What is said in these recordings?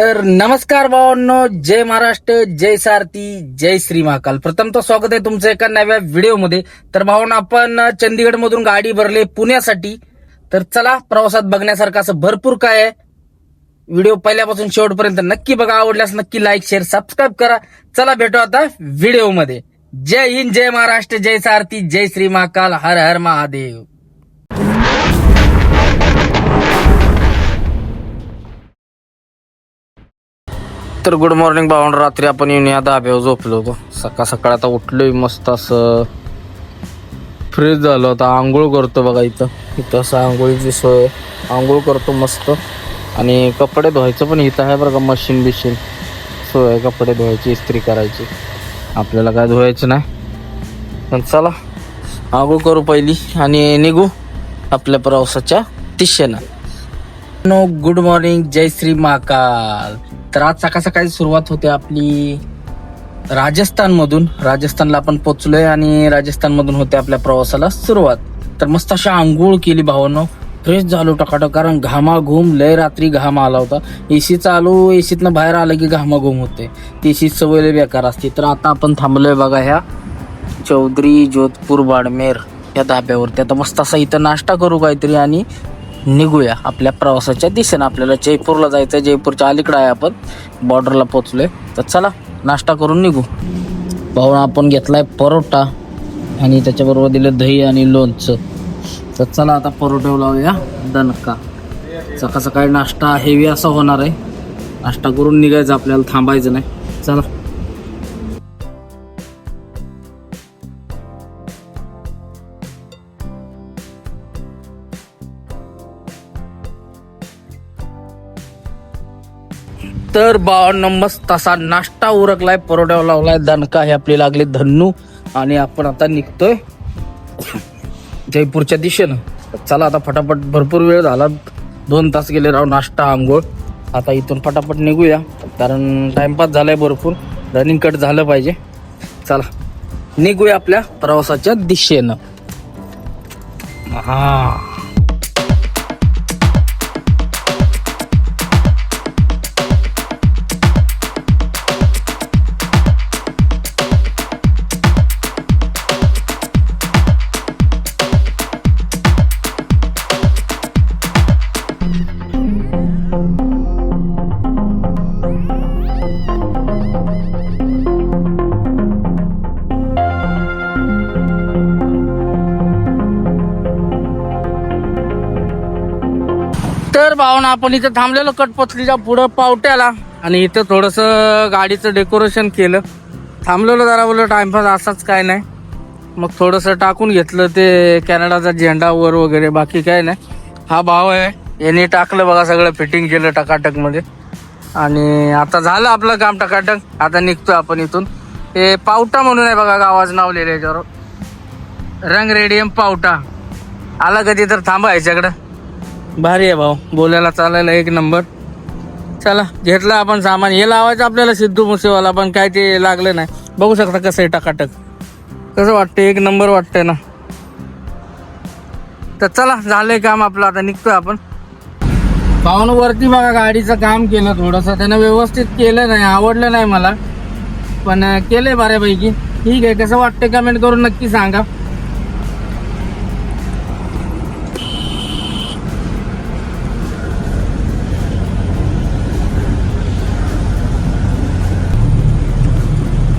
तर नमस्कार भावांनो जय महाराष्ट्र जय सारथी जय श्री महाकाल. प्रथम तर स्वागत आहे तुमचं एका नव्या व्हिडिओमध्ये. तर भावांनो आपण चंदीगड मधून गाडी भरले पुण्यासाठी. तर चला प्रवासात बघण्यासारखं असं भरपूर काय आहे. व्हिडिओ पहिल्यापासून शेवटपर्यंत नक्की बघा. आवडल्यास नक्की लाईक शेअर सबस्क्राईब करा. चला भेटू आता व्हिडिओमध्ये. जय हिंद जय महाराष्ट्र जय सारथी जय श्री महाकाल. हर हर महादेव. तर गुड मॉर्निंग भावंड रात्री आपण येऊन या धाब्यावर झोपलो होतो. सकाळ सकाळ आता उठलोय मस्त असं. फ्रेश झालं होतं आंघोळ करतो बघा इथं. इथं असं आंघोळीची सोय. आंघोळ करतो मस्त. आणि कपडे धुवायचं पण इथं आहे बरं का मशीन बिशीन. सोय आहे कपडे धुवायची इस्त्री करायची. आपल्याला काय धुवायचं नाही. पण चला आंघोळ करू पहिली. आणि निघू आपल्या प्रवासाच्या दिशेनं. नो गुड मॉर्निंग जय श्री महाकाल. तर आज सकाळ सकाळी सुरुवात होते आपली राजस्थान मधून राजस्थानला आपण पोचलोय आणि राजस्थान मधून होते आपल्या प्रवासाला सुरुवात. तर मस्त अशा आंघोळ केली भावानं. फ्रेश झालो टकाटक कारण घामाघूम लय रात्री घाम आला होता. एसी चालू एसीतनं बाहेर आलं की घामाघूम होते. एसी सवय लय बेकार असते. तर आता आपण थांबलोय बघा ह्या चौधरी जोधपूर बाडमेर या धाब्यावरती. आता मस्त असा इथं नाश्ता करू काहीतरी आणि निघूया आपल्या प्रवासाच्या दिशेनं. आपल्याला जयपूरला जायचं आहे जयपूरच्या अलीकडं आहे आपण. बॉर्डरला पोचलोय तर चला नाश्ता करून निघू. भाऊ आपण घेतलाय परोटा आणि त्याच्याबरोबर दिलं दही आणि लोणचं. तर चला आता परोटे लावूया. दणका. सकाळ सकाळी नाश्ता हेवी असा होणार आहे. नाश्ता करून निघायचं आपल्याला थांबायचं नाही. चला. तर बावन्न मस्त असा नाश्ता उरकलाय परोठ्यावर लावलाय दणका हे आपली लागले धन्नू. आणि आपण आता निघतोय जयपूरच्या दिशेनं. चला आता फटाफट भरपूर वेळ झाला. दोन तास गेले राव नाश्ता आंघोळ. आता इथून फटाफट निघूया कारण टाइमपास झालाय भरपूर. रनिंग कट झालं पाहिजे. चला निघूया आपल्या प्रवासाच्या दिशेनं. हा. भावना आपण इथं थांबलेलो कटपथलीच्या पुढं पावट्याला. आणि इथं थोडंसं गाडीचं डेकोरेशन केलं. थांबलेलो जरा बोललं टाइमपास असाच काय नाही. मग थोडंसं टाकून घेतलं ते कॅनडाचा झेंडा वर वगैरे बाकी काय नाही. हा भाव आहे. याने टाकलं बघा सगळं फिटिंग केलं टकाटकमध्ये. आणि आता झालं आपलं काम टकाटक. आता निघतो आपण इथून. हे पावटा म्हणून आहे बघा गावाचं नाव लिहिलं याच्यावर. रंग रेडियम पावटा. आला कधी तर थांबा याच्याकडं भारी आहे भाऊ. बोलायला चालायला एक नंबर. चला घेतला आपण सामान. हे लावायचं आपल्याला सिद्धू मुसेवाला पण काय ते लागलं नाही. बघू शकता कसं आहे टकाटक. कसं वाटतं एक नंबर वाटतंय ना. तर चला झालंय काम आपलं. आता निघतोय आपण. पाहून वरती बघा गाडीचं काम केलं थोडंसं. त्यानं व्यवस्थित केलं नाही आवडलं नाही मला. पण केलंय बऱ्यापैकी. ठीक आहे कसं वाटतंय कमेंट करून नक्की सांगा.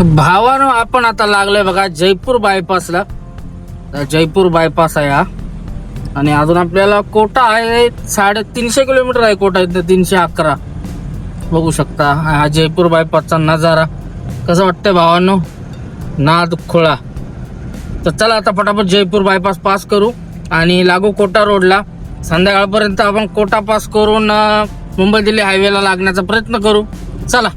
भावानं आपण आता लागलोय बघा जयपूर बायपासला जयपूर बायपास आहे हा. आणि अजून आपल्याला कोटा आहे साडे तीनशे किलोमीटर आहे कोटा इथं तीनशे अकरा. बघू शकता हा जयपूर बायपासचा नजारा. कसं वाटतंय भावांनो? नाद खोळा. तर चला आता फटाफट जयपूर बायपास पास करू. आणि लागू कोटा रोडला संध्याकाळपर्यंत आपण कोटा पास करून मुंबई दिल्ली हायवेला लागण्याचा प्रयत्न करू. चला.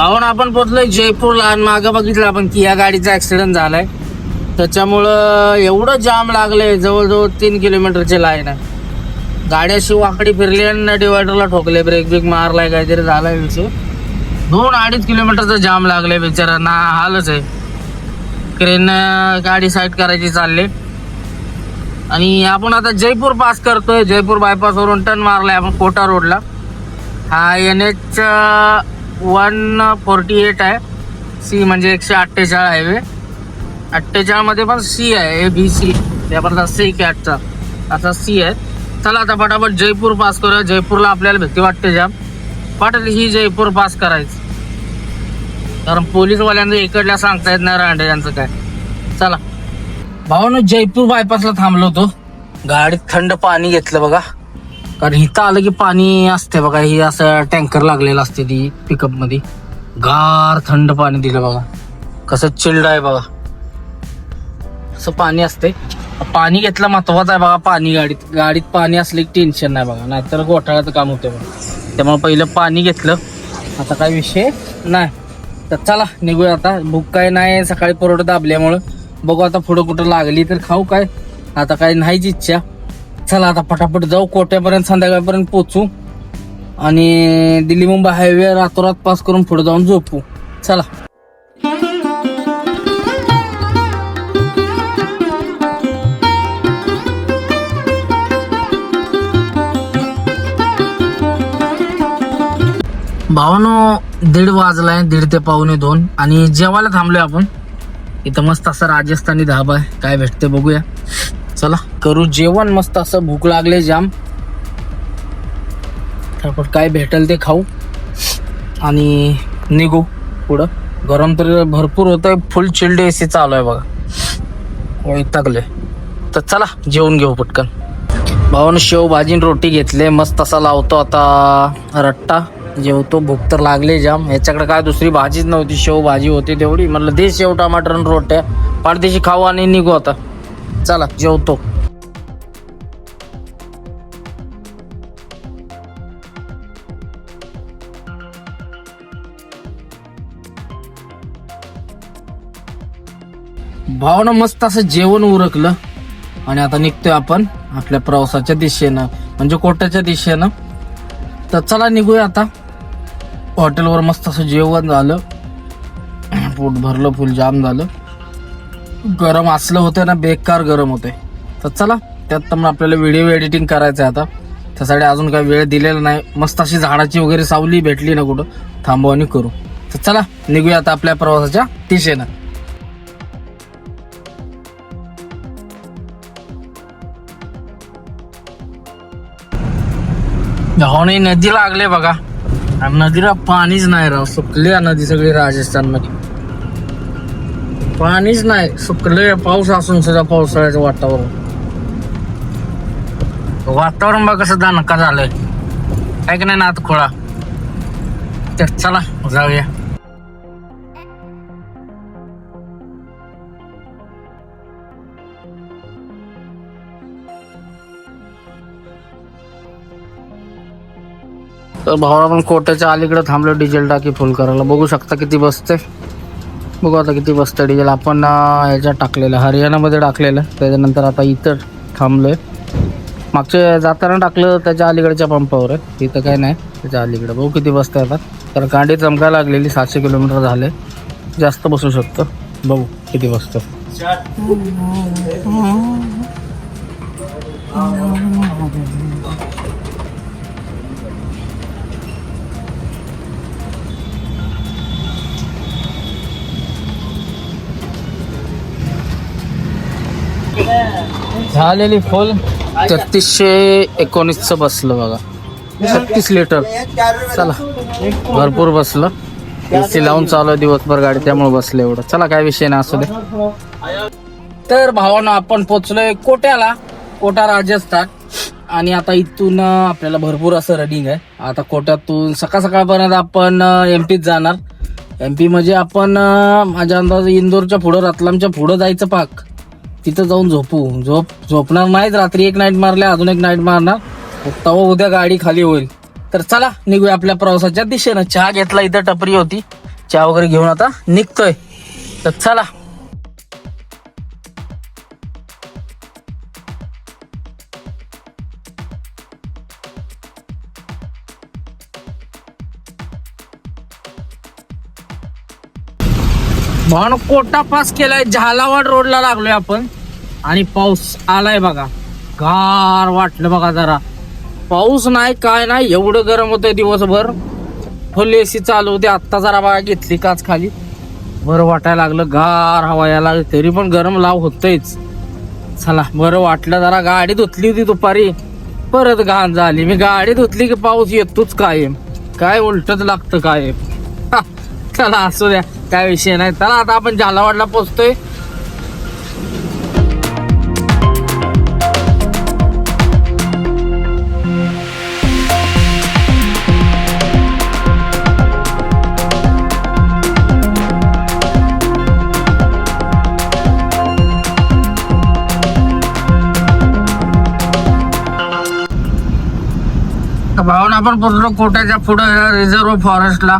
भावन आपण पोहोचलोय जयपूरला आणि मागं बघितलं आपण की या गाडीचा ऍक्सिडेंट झालाय. त्याच्यामुळं एवढं जाम लागलंय जवळजवळ तीन किलोमीटरची लाईन आहे. गाडी अशी वाकडी फिरली आणि डिवायडरला ठोकले ब्रेक ब्रेक मारलाय काहीतरी झालाय विषय दोन अडीच किलोमीटरचं जाम लागले बिचारांना हालच आहे. क्रेन गाडी साईड करायची चालली. आणि आपण आता जयपूर पास करतोय जयपूर बायपासवरून टर्न मारलाय आपण कोटा रोडला हा N H one forty eight आहे. सी म्हणजे एकशे अठ्ठेचाळ हायवे. अठ्ठेचाळमध्ये पण सी आहे ए बी सी. त्यापर्यंत सी कॅटचा असा सी आहे. चला आता पटापट जयपूर पास करूया. जयपूरला आपल्याला भीती वाटते जाम. पटेल ही जयपूर पास करायचं. कारण पोलीसवाल्यांना इकडल्या सांगता येत नाही रांडेयांचं काय. चला. भावानं जयपूर बायपासला थांबलो होतो. गाडीत थंड पाणी घेतलं बघा. कारण इथं आलं की पाणी असते बघा ही असं टँकर लागलेलं असते ती पिकअपमध्ये. गार थंड पाणी दिलं बघा. कसं चिल्ड आहे बघा. असं पाणी असते पाणी घेतलं महत्वाचं आहे बघा पाणी. गाडीत गाडीत पाणी असलं की टेन्शन नाही बघा. नाहीतर घोटाळ्याचं काम होतं बघा. त्यामुळे पहिलं पाणी घेतलं. आता काय विषय? नाही. तर चला निघूया आता. भूक काय नाही सकाळी परवडत दाबल्यामुळं. बघू आता पुढं कुठं लागली तर खाऊ काय. आता काय नाहीच इच्छा. चला आता पटापट जाऊ. कोट्यापर्यंत संध्याकाळपर्यंत पोचू. आणि दिल्ली मुंबई हायवे रातोरात पास करून पुढे जाऊन झोपू. चला. भावानो दीड वाजलाय दीड ते पावणे दोन. आणि जेवायला थांबलोय आपण. इथं मस्त असं राजस्थानी धाबा आहे. काय भेटते बघूया. चला. करू जेवण मस्त असं भूक लागले जाम. त्यापट काय भेटेल ते खाऊ. आणि निघू पुढं. गरम तर भरपूर होतंय आहे फुल चिल्ड ए सी चालू आहे बघा. वैतागले तर चला जेवून घेऊ पटकन. भाऊन शेव भाजी रोटी घेतले मस्त असा लावतो आता रट्टा. जेवतो भूक तर लागले जाम. याच्याकडे काय दुसरी भाजीच नव्हती शेव भाजी होती तेवढी. म्हटलं दे शेव टमाटर आणि रोट्या. पाडदेशी खाऊ आणि निघू आता. चला जेवतो. भावना मस्त असं जेवण उरकलं आणि आता निघतोय आपण आपल्या प्रवासाच्या दिशेनं म्हणजे कोट्याच्या दिशेनं. तर चला निघूया आता. हॉटेलवर मस्त असं जेवण झालं. पोट भरलं फुल जाम झालं. गरम असलं होतं ना बेकार गरम होते तर चला त्यात तर मग आपल्याला व्हिडिओ एडिटिंग करायचं आहे आता. त्यासाठी अजून काही वेळ दिलेला नाही. मस्त अशी झाडाची वगैरे सावली भेटली ना कुठं थांबू आणि करू. तर चला निघूया आता आपल्या प्रवासाच्या दिशेनं. नाही नदी लागले बघा. नदीला पाणीच नाही राव. सुकली नदी सगळी राजस्थानमध्ये पाणीच नाही. सुकले पाऊस असून सुद्धा पावसाळ्याचं वातावरण. वातावरण बघ कसं दणका झालंय. काय की नाही ना आता खोळा? तर चला जाऊया. तर भावा आपण कोट्याच्या अलीकडे थांबलो डिझेल टाकी फुल करायला. बघू शकता किती बसते बघू आता किती बसतं डिझेल आपण याच्यात ह्याच्यात टाकलेलं हरियाणामध्ये टाकलेलं. त्याच्यानंतर आता इथं थांबलोय. मागच्या जाताना टाकलं त्याच्या अलीकडच्या पंपावर. आहे इथं काय नाही त्याच्या अलीकडे. बघू किती बसतं आता तर गाडी चमकायला लागलेली सातशे किलोमीटर झाले. जास्त बसू शकतं. बघू किती बसतं. झालेली फुल तेहतीसशे एकोणीसचं बसलं बघा. छत्तीस लिटर. चला भरपूर बसलं. एसी लावून चालू आहे दिवसभर गाडी त्यामुळे बसलं एवढं. चला काय विषय नाही असू दे. तर भावानं आपण पोचलोय कोट्याला. कोटा राजस्थान. आणि आता इथून आपल्याला भरपूर असं रनिंग आहे. आता कोट्यातून सकाळ सकाळपर्यंत आपण एम पीत जाणार. एम पी म्हणजे आपण माझ्या अंदाज इंदोरच्या पुढं रतलामच्या पुढं जायचं पाक. तिथं जाऊन झोपू. झोप झोपणार नाहीत. रात्री एक नाईट मारल्या अजून एक नाईट मारणार. तेव्हा उद्या गाडी खाली होईल. तर चला निघूया आपल्या प्रवासाच्या दिशेनं. चहा घेतला इथं टपरी होती. चहा वगैरे घेऊन आता निघतोय. तर चला. भावानं कोटा पास केलाय झालावाड रोडला लागलोय आपण. आणि पाऊस आलाय बघा. गार वाटलं बघा जरा. पाऊस नाही काय नाही एवढं गरम होतं दिवसभर. फुल एसी चालू होती आत्ता जरा बघा घेतली काच खाली. बरं वाटायला लागलं गार हवा यायला लागली तरी पण गरम लाव होतंयच. चला बरं वाटलं जरा गाडी धुतली होती दुपारी. परत घाण झाली. मी गाडी धुतली की पाऊस येतोच कायम. काय उलटच लागतं कायम. हा, चला असू द्या. काय विषय नाही. चला आता आपण झालावाडला पोचतोय. भावना आपण पोचलो कोट्याच्या पुढं रिझर्व फॉरेस्टला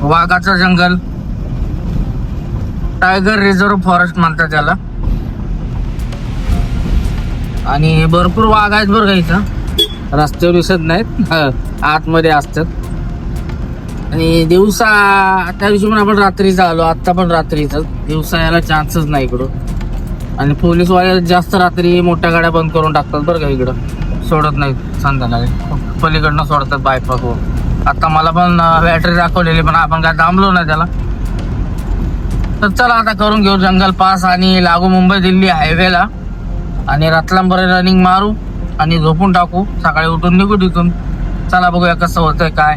वाघाचं जंगल. टायगर रिझर्व फॉरेस्ट म्हणतात त्याला. आणि भरपूर वाघ आहेत बरं का इथं. रस्त्यावर दिसत नाहीत. आतमध्ये असतात. आणि दिवसा त्या दिवशी पण आपण रात्रीचा आलो आत्ता पण रात्रीचा दिवसा यायला चान्सच नाही इकडं. आणि पोलीसवाले जास्त रात्री मोठ्या गाड्या बंद करून टाकतात बरं का इकडं. सोडत नाहीत संध्याकाळी. पलीकडनं सोडतात बायपाकवर आता मला पण बॅटरी दाखवलेली पण आपण काय थांबलो नाही त्याला. तर चला आता करून घेऊ. जंगल पास आणि लागू मुंबई दिल्ली हायवेला आणि रतलामपर्यंत रनिंग मारू आणि झोपून टाकू. सकाळी उठून निघू तिथून. चला बघूया कसं होतंय काय.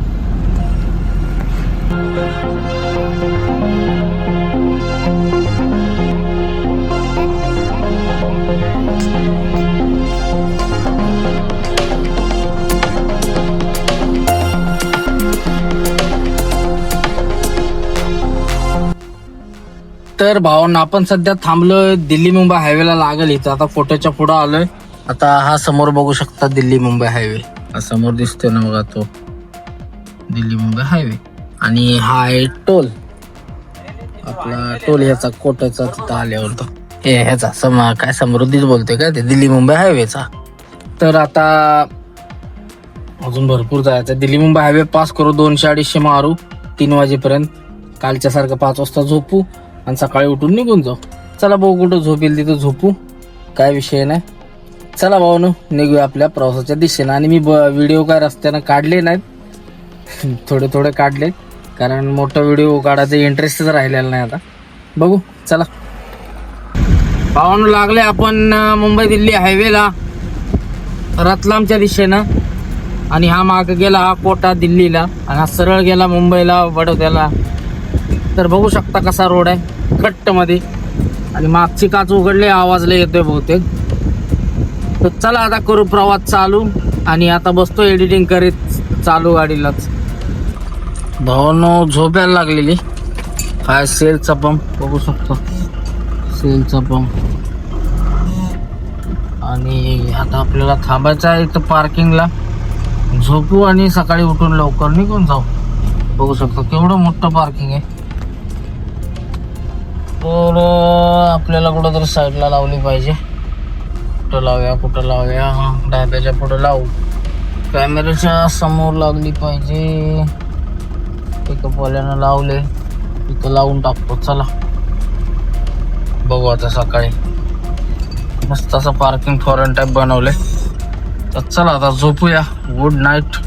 तर भावांना आपण सध्या थांबलोय दिल्ली मुंबई हायवेला लागेल इथं. आता फोटोच्या पुढं आलोय. आता हा समोर बघू शकता दिल्ली मुंबई हायवे हा समोर दिसतोय ना बघा तो. दिल्ली मुंबई हायवे आणि हा आहे टोल. आपला टोल ह्याचा कोट्याचा तिथं आल्यावर तो. हे ह्याचा सम काय समृद्धीच बोलतोय काय ते? दिल्ली मुंबई हायवेचा तर आता अजून भरपूर जायचं. दिल्ली मुंबई हायवे पास करू दोनशे अडीचशे मारू. तीन वाजेपर्यंत. कालच्यासारखं पाच वाजता झोपू. आणि सकाळी उठून निघून जाऊ. चला भाऊ कुठं झोपेल तिथं झोपू? काय विषय नाही. चला भाऊ निघूया आपल्या प्रवासाच्या दिशेनं. आणि मी व्हिडिओ काय रस्त्यानं काढले नाहीत. थोडे थोडे काढले. कारण मोठा व्हिडिओ काढायचा इंटरेस्टच राहिलेला नाही आता. बघू चला. भावानं लागले आपण मुंबई दिल्ली हायवेला रतलामच्या दिशेनं. आणि हा माग गेला हा कोटा दिल्लीला. आणि हा सरळ गेला मुंबईला वडोद्याला तर बघू शकता कसा रोड आहे. कट्टमध्ये आणि मागची काच उघडले आवाज लय येतोय बहुतेक. तर चला आता करू प्रवास चालू. आणि आता बसतो एडिटिंग करीत चालू गाडीलाच. भावनो झोपायला लागलेली. काय सेलचा पंप बघू शकतो. सेलचा पंप आणि आता आपल्याला थांबायचं आहे इथं पार्किंगला झोपू आणि सकाळी उठून लवकर निघून जाऊ. बघू शकतो. केवढं मोठं पार्किंग आहे. तर आपल्याला कुठं तरी साईडला लावली पाहिजे. कुठं लावूया कुठं लावूया? डाब्याच्या पुढं लावू. कॅमेऱ्याच्या समोर लागली पाहिजे. पिकअपवाल्यानं लावले. तिथं लावून टाकतो चला. बघू आता सकाळी. मस्त असं पार्किंग फॉरेन टाईप बनवले तर चला आता झोपूया. Good night